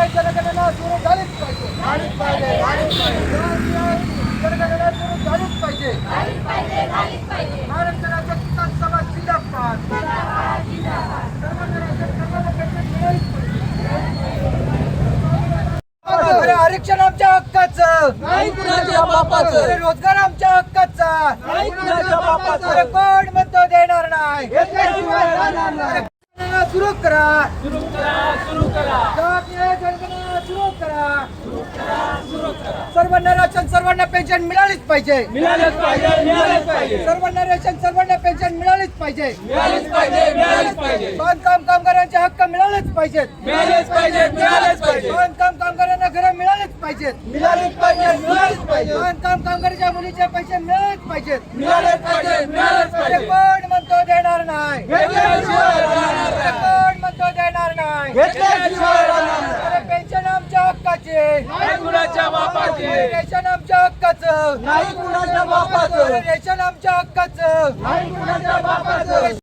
जिंदाबाद शासकीय जनगणना सुरू झालीच पाहिजे. झालीच पाहिजे शासकीय जनगणना सुरू झालीच पाहिजे. महाराष्ट्र राज्य किसान सभा जिंदाबाद. अरे आरक्षण आमच्या हक्काचं. नाही कुणाच्या बापाचं. अरे रोजगार आमच्या हक्काचा. नाही कुणाच्या बापाचं. अरे कोण म्हणतो देणार नाही. घेतल्याशिवाय राहणार नाही. जनगणना सुरू करा. सुरू करा सुरू करा. सुरू करा सर्वांना राशन सर्वांना पेन्शन मिळालीच पाहिजे. मिळालंच पाहिजे मिळालंच पाहिजे. सर्वांना रेशन सर्वांना पेन्शन मिळालीच पाहिजे. मिळालंच पाहिजे मिळालंच पाहिजे. बांधकाम कामगारांचे हक्क मिळालेच पाहिजेत. मिळालेच पाहिजे मिळालेच पाहिजे. बांधकाम कामगारांना घरं मिळालेच पाहिजेत. मिळालेच पाहिजे मिळालेच पाहिजे. बांधकाम कामगाराच्या मुलीचे पैसे मिळालेच पाहिजेत. मिळालेच पाहिजे मिळालेच अरे पाहिजे. कोण म्हणतो देणार नाही. कोण म्हणतो देणार नाही घेतल्याशिवाय राहणार नाही. अरे पेन्शन हक्काचे नाही कुणाच्या बापाचे. रेशन आमच्या हक्काचं नाही कुणाच्या बापाचं. रेशन आमच्या हक्काचं नाही कुणाच्या बापाचं.